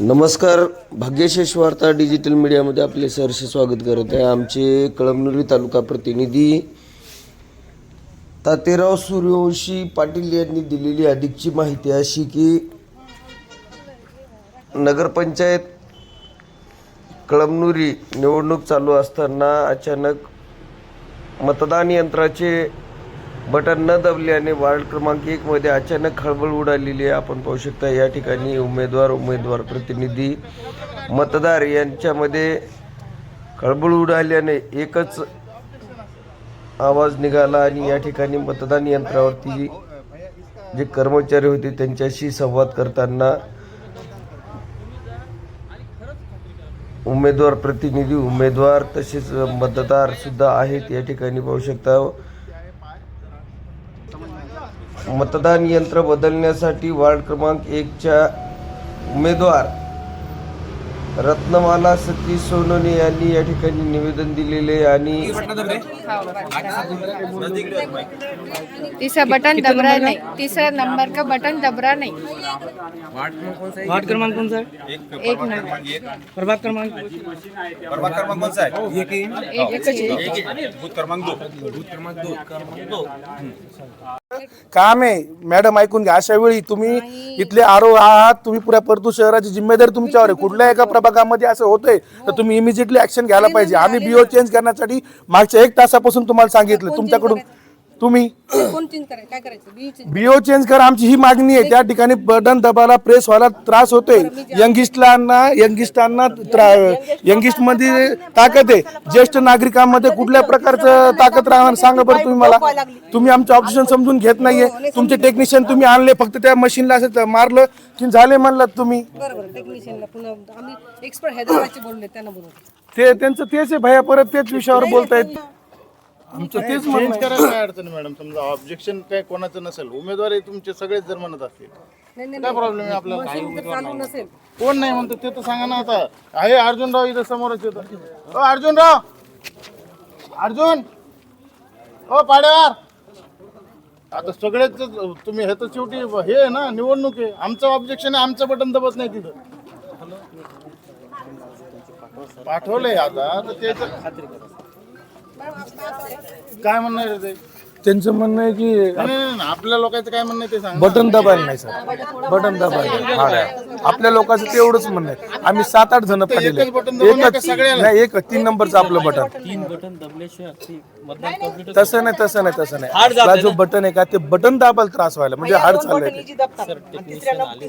नमस्कार. भाग्यशेष वार्ता डिजिटल मीडियामध्ये आपले सहर्ष स्वागत करत आहे आमचे कळमनुरी तालुका प्रतिनिधी तातेराव सूर्यवंशी पाटील यांनी दिलेली अधिकची माहिती अशी की नगरपंचायत कळमनुरी निवडणूक चालू असताना अचानक मतदान यंत्राचे बटन न दबल्याने वार्ड क्रमांक एकमध्ये अचानक खळबळ उडालेली आहे. आपण पाहू शकता या ठिकाणी उमेदवार उमेदवार प्रतिनिधी मतदार यांच्यामध्ये खळबळ उडाल्याने एकच आवाज निघाला आणि या ठिकाणी मतदान यंत्रावरती जे कर्मचारी होते त्यांच्याशी संवाद करताना उमेदवार प्रतिनिधी उमेदवार तसेच मतदार सुद्धा आहेत. या ठिकाणी पाहू शकता मतदान यंत्र बदलण्यासाठी वार्ड क्रमांक एकच्या उमेदवार रत्नमाला सतीश सोनवणे यांनी या ठिकाणी निवेदन दिलेले आणि तीसरा बटन दबरा नहीं. तीसरा नंबर का बटन दबरा नहीं. वार्ड क्रमांक कौन सा है एक नंबर. प्रभाग क्रमांक प्रभाग क्रमांक आहे? एक ही एक एक ही। बूथ क्रमांक दो बूथ क्रमांक दो काम आहे. मॅडम ऐकून घ्या. अशा वेळी तुम्ही इथले आरो आहात. तुम्ही पुऱ्या परतू शहराची जिम्मेदारी तुमच्यावर आहे. कुठल्या एका प्रभागामध्ये असं होतंय तर तुम्ही इमिजिएटली ऍक्शन घ्यायला पाहिजे. आम्ही बीओ चेंज करण्यासाठी मागच्या एक तासापासून तुम्हाला सांगितलं. तुमच्याकडून तुम्ही? कोण चेंज करायचं? काय करायचं? बी चेंज बीओ चेंज करा. आमची ही मागणी आहे. त्या ठिकाणी बटन दबायला प्रेस व्हायला त्रास होतोय यंगिस्टलांना यंगिस्टांना यंगिस्टमध्ये ताकद आहे. ज्येष्ठ नागरिकांमध्ये कुठल्या प्रकारचं ताकद राहणार? सांगा बरं तुम्ही मला. तुम्ही आमचं ऑब्जेक्शन समजून घेत नाहीये. तुमचे टेक्निशियन तुम्ही आणले फक्त त्या मशीनला असं मारलं की झाले म्हणलात तुम्ही. बरोबर टेक्निशियनला पुन्हा आम्ही एक्सपर्ट हैदराबादचे बोलले त्यांना बोलवतो. ते त्यांचं तेच आहे भैया. परत तेच विषयावर बोलतायत. आमचं तेच म्हणणं चेंज आहे. करायला काय अडचण मॅडम समजा ऑब्जेक्शन काय कोणाचं नसेल उमेदवारी तुमचे सगळेच जर म्हणत असतील. नाही नाही काय प्रॉब्लेम आहे आपल्याला? मशीन जर चालू नसेल. कोण नाही म्हणतो ते तर सांगा ना आता. आहे अर्जुनराव इथं समोरच येतो ओ अर्जुनराव! अर्जुन! ओ पाड्यावर आता सगळेच तुम्ही हे तर शेवटी हे आहे ना निवडणूक आहे. आमचं ऑब्जेक्शन आहे आमचं बटन दबत नाही तिथं. पाठवलंय आता तर त्याचं काय म्हणणार आहे ते? त्यांचं म्हणणं आहे की नाही, नाही, नाही, आपल्या लोकांचं काय म्हणणं आहे ते सांग. बटन दाबायला नाही सर. बटन दाबायला. आपल्या लोकांचं ते एवढंच म्हणणं आहे. आम्ही सात आठ जण पाहिजे एकच सगळ्याला. नाही एक तीन नंबरचं आपलं बटन तीन बटन. दबल्याशिवाय मतदान तसं नाही तसं नाही तसं नाही. आपला जो बटन आहे का ते बटन दाबायला त्रास व्हायला. म्हणजे हाड चाललंय. ते. टेक्निशियन आले.